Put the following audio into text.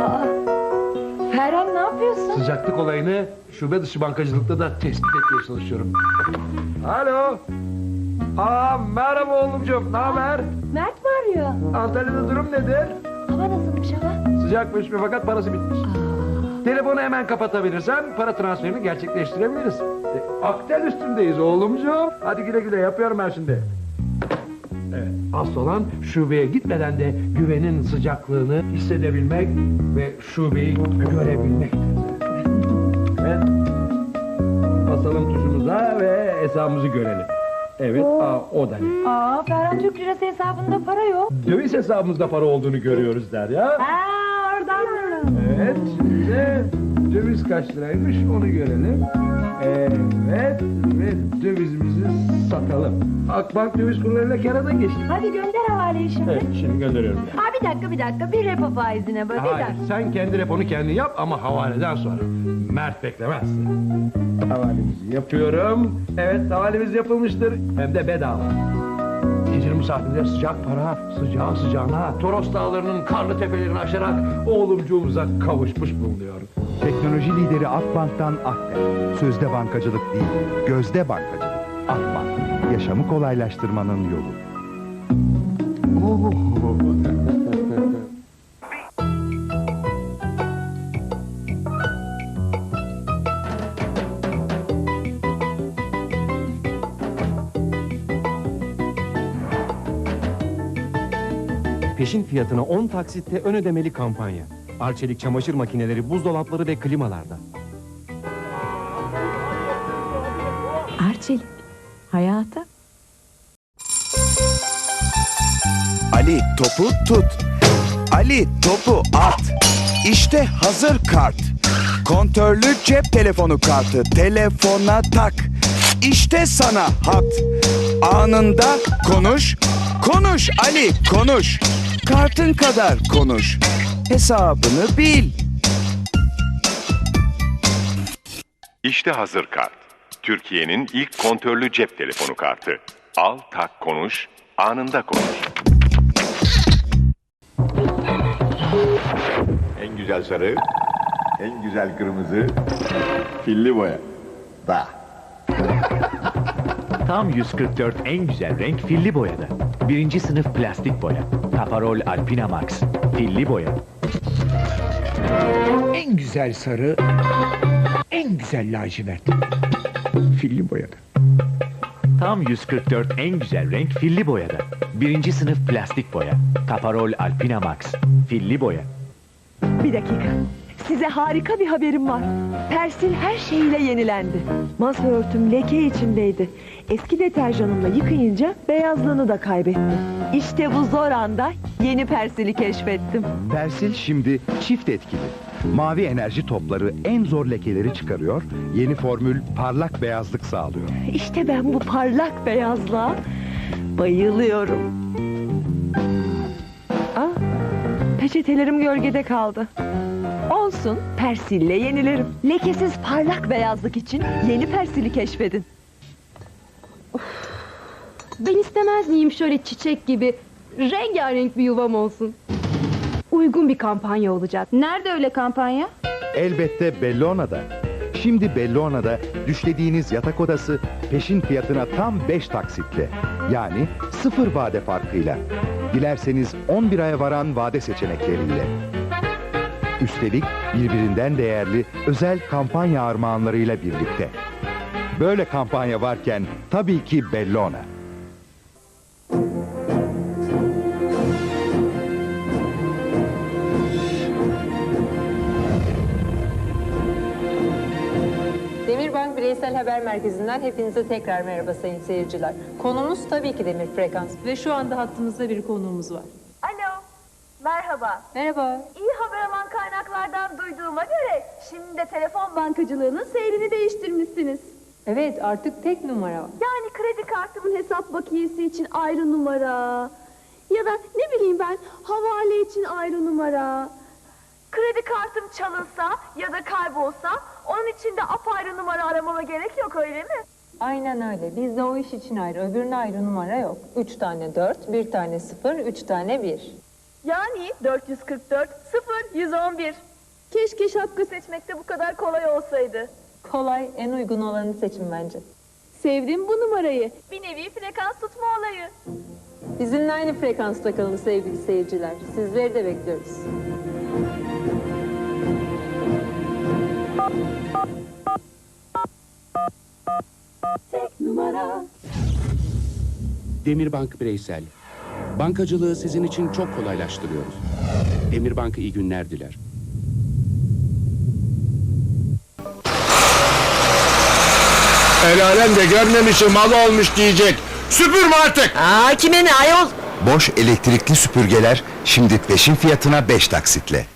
Aa, Ferhan ne yapıyorsun? Sıcaklık olayını şube dışı bankacılıkta da tespit etmeye çalışıyorum. Alo. Aa merhaba oğlumcum. Ne haber? Mert mi arıyor? Antalya'da durum nedir? Hava nasılmış hava? Sıcakmış mı fakat parası bitmiş. Telefonu hemen kapatabilirsem para transferini gerçekleştirebiliriz. E, aktel üstündeyiz oğlumcuğum. Hadi güle güle yapıyorum ben şimdi. Evet, asıl olan şubeye gitmeden de güvenin sıcaklığını hissedebilmek ve şubeyi görebilmek. Evet. Basalım tuşumuza ve hesabımızı görelim. Evet, aa, o da ne? Aa, Ferhan Türk Lirası hesabında para yok. Döviz hesabımızda para olduğunu görüyoruz der ya. Oradan. Evet, şimdi de döviz kaç liraymış onu görelim. Evet, ve dövizimizi satalım. Akbank döviz kurlarıyla kâra da geçti. Hadi gönder havaleyi şimdi. Evet, şimdi gönderiyorum. Aa, bir dakika bir dakika bir repo faizine bak. Bir Hayır, dakika. sen kendi reponu kendin yap ama havaleden sonra. Mert beklemez. Havalemizi yapıyorum. Evet, havalemiz yapılmıştır. Hem de bedava. Gecenin misafirleri sıcak para, sıcağı sıcağına, Toros dağlarının karlı tepelerini aşarak oğlumcuğumuza kavuşmuş bulunuyor. Teknoloji lideri Akbank'tan Akter. Sözde bankacılık değil, gözde bankacılık. Akbank, yaşamı kolaylaştırmanın yolu. Peşin fiyatına 10 taksitte ön ödemeli kampanya. Arçelik çamaşır makineleri, buzdolapları ve klimalarda. Arçelik. Hayata. Ali topu tut. Ali topu at. İşte hazır kart. Kontörlü cep telefonu kartı. Telefona tak. İşte sana hat. Anında konuş. Konuş Ali konuş. Kartın kadar konuş. Hesabını bil. İşte hazır kart. Türkiye'nin ilk kontörlü cep telefonu kartı. Al, tak, konuş, anında konuş. En güzel sarı, en güzel kırmızı, filli boya. Da. Tam 144 en güzel renk filli boyada. Birinci sınıf plastik boya. Taparol Alpina Max. Filli boya. En güzel sarı, en güzel lacivert. Filli boyadı. Tam 144 en güzel renk filli boyada. Birinci sınıf plastik boya. Taparol Alpina Max. Filli boya. Bir dakika. Size harika bir haberim var. Persil her şeyiyle yenilendi. Masa örtüm leke içindeydi. Eski deterjanımla yıkayınca beyazlığını da kaybetti. İşte bu zor anda yeni Persil'i keşfettim. Persil şimdi çift etkili. Mavi enerji topları en zor lekeleri çıkarıyor, yeni formül parlak beyazlık sağlıyor. İşte ben bu parlak beyazlığa bayılıyorum. Ah, peçetelerim gölgede kaldı. Olsun, Persil'le yenilerim. Lekesiz parlak beyazlık için yeni Persil'i keşfedin. Ben istemez miyim şöyle çiçek gibi rengarenk bir yuvam olsun? Uygun bir kampanya olacak. Nerede öyle kampanya? Elbette Bellona'da. Şimdi Bellona'da düşlediğiniz yatak odası peşin fiyatına tam 5 taksitle. Yani sıfır vade farkıyla. Dilerseniz 11 aya varan vade seçenekleriyle. Üstelik birbirinden değerli özel kampanya armağanlarıyla birlikte. Böyle kampanya varken tabii ki Bellona. Demirbank Bireysel Haber Merkezi'nden hepinize tekrar merhaba sayın seyirciler. Konumuz tabii ki demir frekans ve şu anda hattımızda bir konuğumuz var. Alo, merhaba. Merhaba. İyi şimdi de telefon Bankacılığının seyrini değiştirmişsiniz. Evet artık tek numara. Yani kredi kartımın hesap bakiyesi için ayrı numara. Ya da ne bileyim ben havale için ayrı numara. Kredi kartım çalınsa ya da kaybolsa onun için de apayrı numara aramama gerek yok öyle mi? Aynen öyle. Bizde o iş için ayrı, öbürüne ayrı numara yok. Üç tane dört, bir tane sıfır, üç tane bir. Yani 444 0 111. Keşke şapka seçmekte bu kadar kolay olsaydı. Kolay, en uygun olanı seçin bence. Sevdim bu numarayı. Bir nevi frekans tutma olayı. Bizimle aynı frekansta kalın sevgili seyirciler. Sizleri de bekliyoruz. Tek numara. Demirbank Bireysel. Bankacılığı sizin için çok kolaylaştırıyoruz. Demirbank iyi günler diler. El alem de görmemişim mal olmuş diyecek. Süpürme artık. Aa kime ne ayol? Boş elektrikli süpürgeler şimdi peşin fiyatına 5 taksitle.